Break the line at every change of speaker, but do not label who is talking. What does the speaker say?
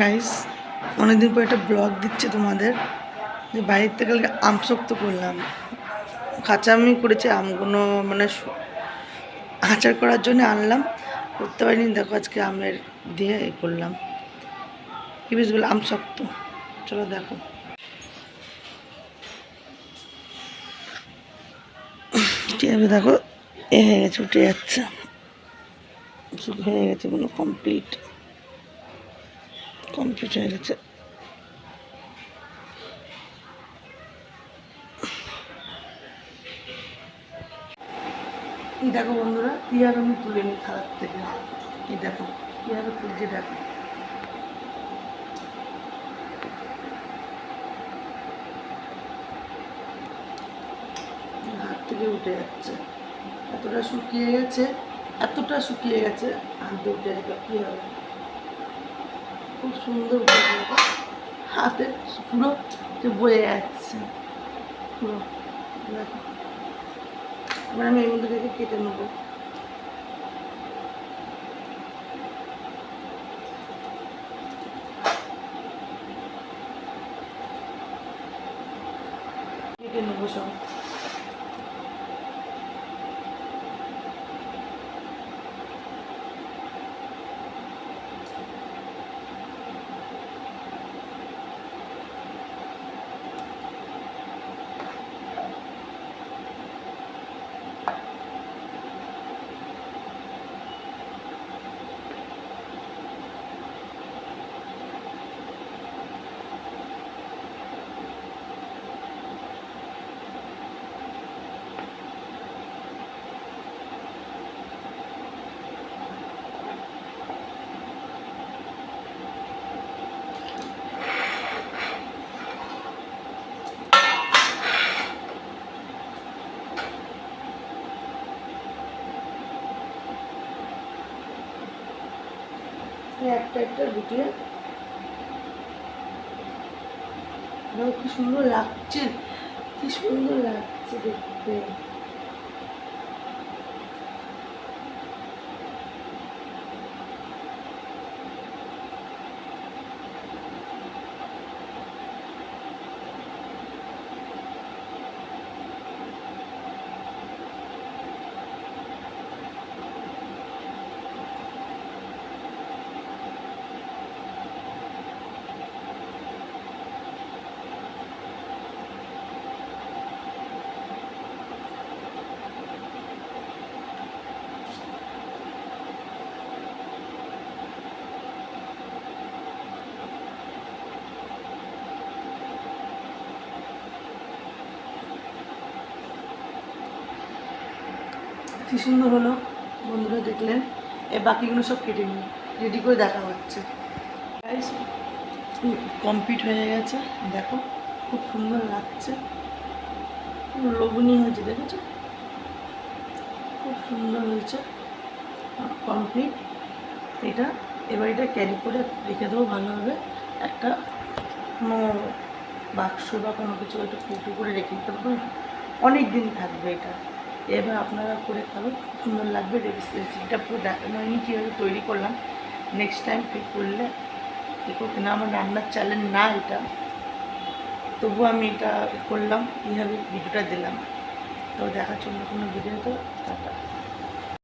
Guys অনেকদিন পর একটা ব্লগ দিচ্ছে তোমাদের, যে বাইরের থেকে কালকে আম শক্ত করলাম। কাঁচা আমি করেছি আমগুলো মানে আচার করার জন্য আনলাম। করতে পারিনি, দেখো আজকে আমের দিয়ে এ করলাম। কি বেশ বলে আম শক্ত। চলো দেখো। আছে দেখো? এ হয়ে গেছে, উঠে যাচ্ছে। হয়ে গেছে কোনো কমপ্লিট কমপ্লিট হয়ে গেছে দেখো বন্ধুরা পিয়ার আমি তুলে নিই খারাপ থেকে এই দেখো পিয়ারও তুলছে দেখো হাত থেকে উঠে যাচ্ছে এতটা শুকিয়ে গেছে এতটা শুকিয়ে গেছে হাত উঠে যাবে কী হবে খুব সুন্দর হাতে পুরো বয়ে যাচ্ছে। পুরো। এবার আমি এর থেকে কেটে নেব। কেটে নেব সব। একটা একটা গুটিয়ে কি সুন্দর লাগছে কি সুন্দর লাগছে দেখতে। কি সুন্দর হলো? বন্ধুরা দেখলেন। এ বাকিগুলো সব কেটে নিই। রেডি করে দেখা হচ্ছে। কমপ্লিট হয়ে গেছে। দেখো, খুব সুন্দর লাগছে। লোভনীয় হয়েছে, দেখেছ? খুব সুন্দর হয়েছে। কমপ্লিট এটা, এবার এটা ক্যারি করে রেখে দেবো ভালোভাবে। একটা, কোনো বাক্স বা কোনো কিছু একটা ফুটো করে রেখে দিতে পারব অনেক দিন থাকবে এটা। এবার আপনারা করে খাবেন, খুব সুন্দর লাগবে রেসিপিটা পুরো দেখানো হয়নি কীভাবে তৈরি করলাম নেক্সট টাইম ঠিক করলে, দেখো না আমার রান্নার চ্যালেঞ্জ না এটা। তবু আমি এটা করলাম কীভাবে ভিডিওটা দিলাম। তো দেখার জন্য কোনো ভিডিও তো টাটা।